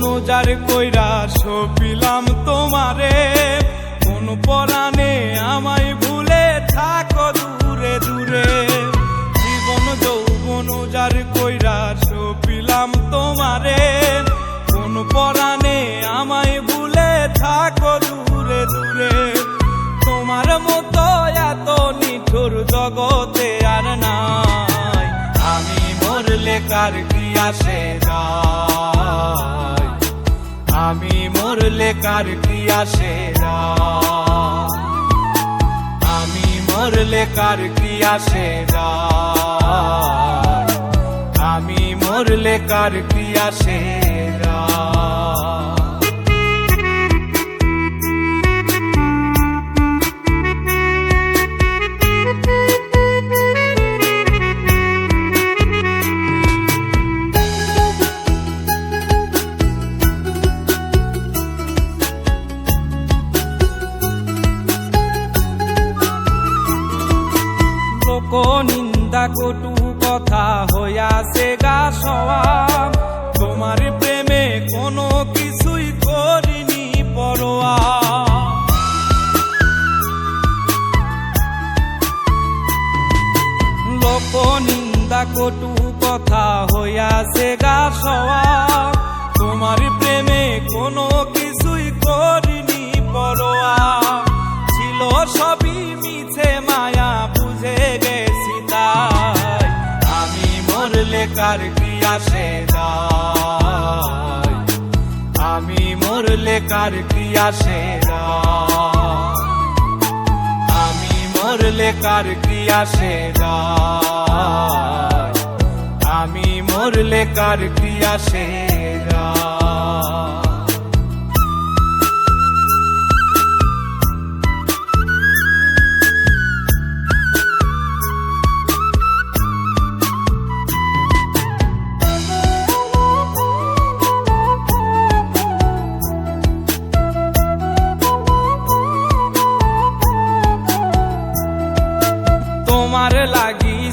কইরা সপিলাম তোমারে। কোন পরাণে আমায় ভুলে থাকো দূরে দূরে। জীবন যৌবন যার কইরা সপিলাম তোমারে। কোন পরাণে আমায় ভুলে থাকো দূরে দূরে। তোমার মতো এত নিঠুর জগতে আর নাই। আমি মরলে কার কি আসে? মরলে কার কি যায় আমি মরলে কার কি আসে আমি মরলে কার কি যায় নিন্দা কটু কথা হইয়াছে গা সওয়া। তোমার প্রেমে কোনো কিছুই করিনি পরোয়া। লোক নিন্দা কটু কথা হইয়াছে গা সওয়া। তোমার প্রেমে কোনো কিছুই করিনি কার ক্রিয়া সে আমি মরলে কার ক্রিয়া সে আমি মরলে কার ক্রিয়া সে আমি মরলে কার ক্রিয়া আসে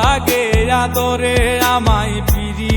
aquella torera, my